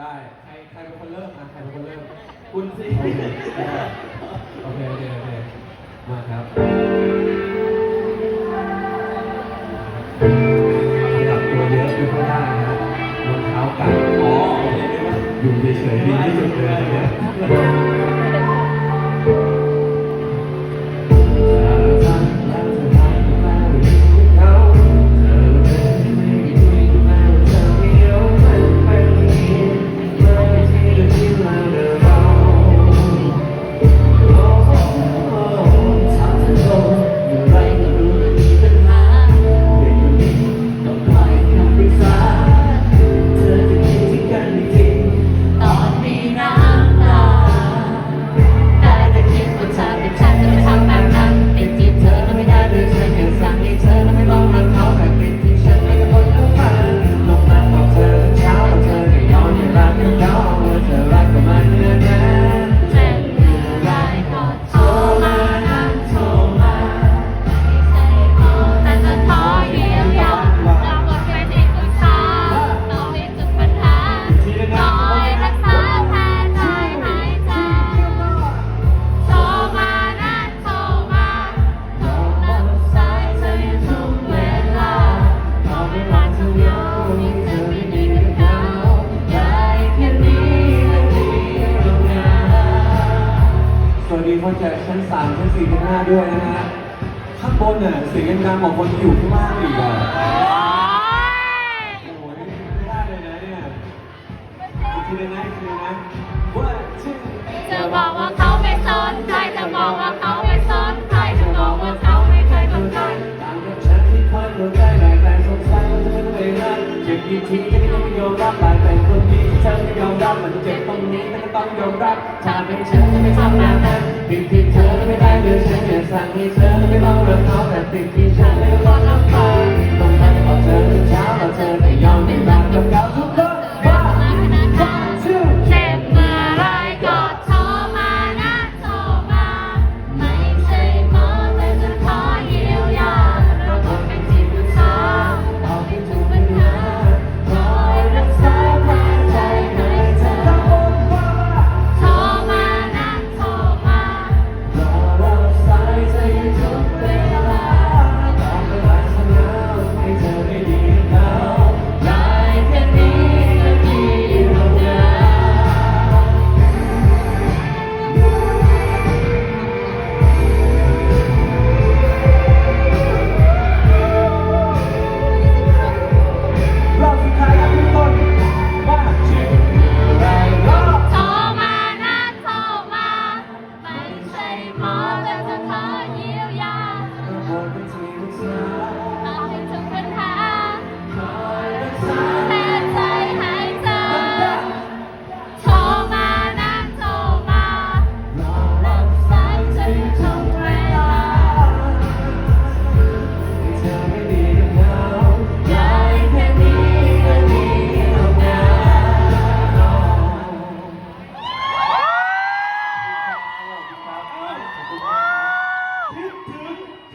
ได้ ใครใครเป็นคนเริ่มอะใครเป็นคนเริ่ม คุณสิ โอเค โอเค โอเคโอเคมาครับขยับตัวเยอะอยู่ไม่ได้นะรองเท้ากัดอ๋อ โอเคได้ไหมอยู่เฉยๆดีที่สุดเลยนเนี้ย คนจากชั้นสามชั้นสี่ชั้นห้าด้วยนะฮะ ข้างบนน่ะเสียงยังดังกว่าคนที่อยู่ข้างล่างอีกอะโอ้โหนี่ไม่ได้เลยนะเนี่ยอีกทีเลยนะอีกทีเลยนะ one two จะบอกว่าเขาไม่สนใจจะบอกว่าเขาไม่สนใจจะบอกว่าเขาไม่เคยสนใจต่างกับฉันที่คอยหัวใจแรงแต่สงสัยว่าเธอไม่รักเจ็บกี่ทีฉันก็ไม่ยอมรับแต่เป็นคนดีที่เธอไม่ยอมรับมันเจ็บตรงนี้แต่ก็ต้องยอมรับถ้าเป็นฉันจะไม่ทำแบบนั้น ติดที่เธอไม่ได้เลยฉันอยากสั่งให้เธอไม่ต้องรักเขาแต่ติดที่ฉันไม่ต้อง Father.